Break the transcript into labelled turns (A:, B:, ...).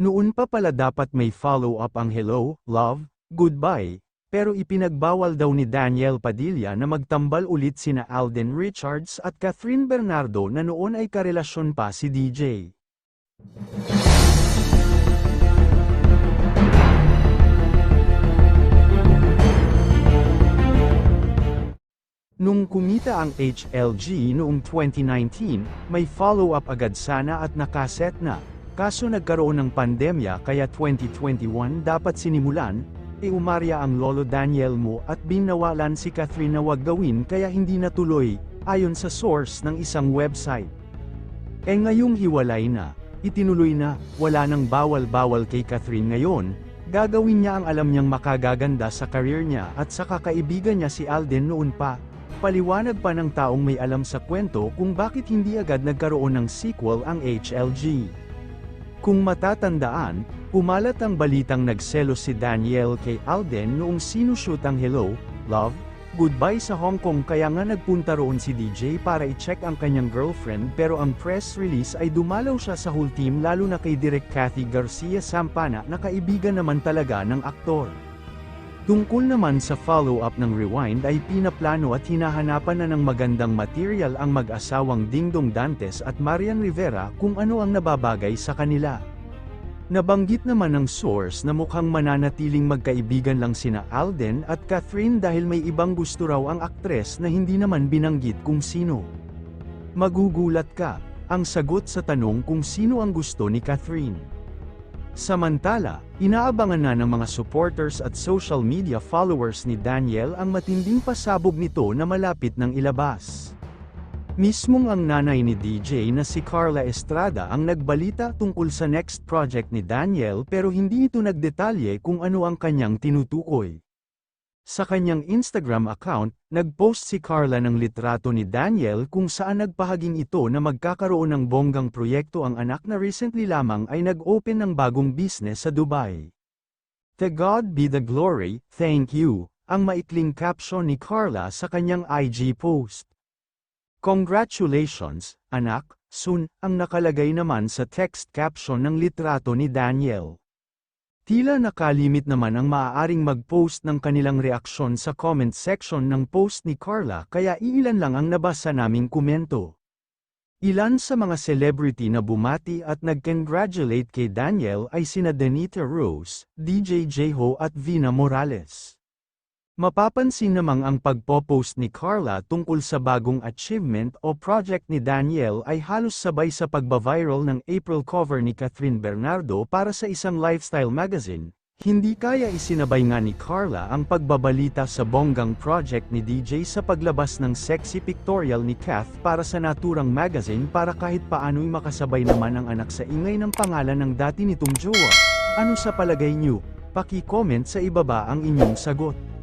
A: Noon pa pala dapat may follow-up ang hello, love, goodbye, pero ipinagbawal daw ni Daniel Padilla na magtambal ulit sina Alden Richards at Catherine Bernardo na noon ay karelasyon pa si DJ. Nung kumita ang HLG noong 2019, may follow-up agad sana at nakaset na. Kaso nagkaroon ng pandemya kaya 2021 dapat sinimulan, e umarya ang lolo Daniel mo at binawalan si Catherine na wag gawin kaya hindi natuloy, ayon sa source ng isang website. E ngayong hiwalay na, itinuloy na, wala nang bawal-bawal kay Catherine ngayon, gagawin niya ang alam niyang makagaganda sa career niya at sa kakaibigan niya si Alden noon pa. Paliwanag pa ng taong may alam sa kwento kung bakit hindi agad nagkaroon ng sequel ang HLG. Kung matatandaan, umalat ang balitang nagselos si Daniel kay Alden noong sinushoot ang Hello, Love, Goodbye sa Hong Kong kaya nga nagpunta roon si DJ para i-check ang kanyang girlfriend pero ang press release ay dumalaw siya sa whole team lalo na kay Direk Cathy Garcia Sampana na kaibigan naman talaga ng aktor. Tungkol naman sa follow-up ng Rewind ay pinaplano at hinahanapan na ng magandang material ang mag-asawang Dingdong Dantes at Marian Rivera kung ano ang nababagay sa kanila. Nabanggit naman ng source na mukhang mananatiling magkaibigan lang sina Alden at Catherine dahil may ibang gusto raw ang aktres na hindi naman binanggit kung sino. Magugulat ka, ang sagot sa tanong kung sino ang gusto ni Catherine. Samantala, inaabangan na ng mga supporters at social media followers ni Daniel ang matinding pasabog nito na malapit ng ilabas. Mismong ang nanay ni DJ na si Carla Estrada ang nagbalita tungkol sa next project ni Daniel pero hindi ito nagdetalye kung ano ang kanyang tinutukoy. Sa kanyang Instagram account, nagpost si Carla ng litrato ni Daniel kung saan nagpahaging ito na magkakaroon ng bonggang proyekto ang anak na recently lamang ay nag-open ng bagong business sa Dubai. To God be the glory, thank you, ang maikling caption ni Carla sa kanyang IG post. Congratulations, anak, soon, ang nakalagay naman sa text caption ng litrato ni Daniel. Tila nakalimit naman ang maaaring mag-post ng kanilang reaksyon sa comment section ng post ni Carla kaya iilan lang ang nabasa naming komento. Ilan sa mga celebrity na bumati at nag-congratulate kay Daniel ay sina Denita Rose, DJ Jeho at Vina Morales. Mapapansin namang ang pagpo-post ni Carla tungkol sa bagong achievement o project ni Daniel ay halos sabay sa pagbaviral ng April cover ni Catherine Bernardo para sa isang lifestyle magazine. Hindi kaya isinabay nga ni Carla ang pagbabalita sa bonggang project ni DJ sa paglabas ng sexy pictorial ni Kath para sa naturang magazine para kahit paano'y makasabay naman ang anak sa ingay ng pangalan ng dati nitong jowa. Ano sa palagay niyo? Paki-comment sa ibaba ang inyong sagot.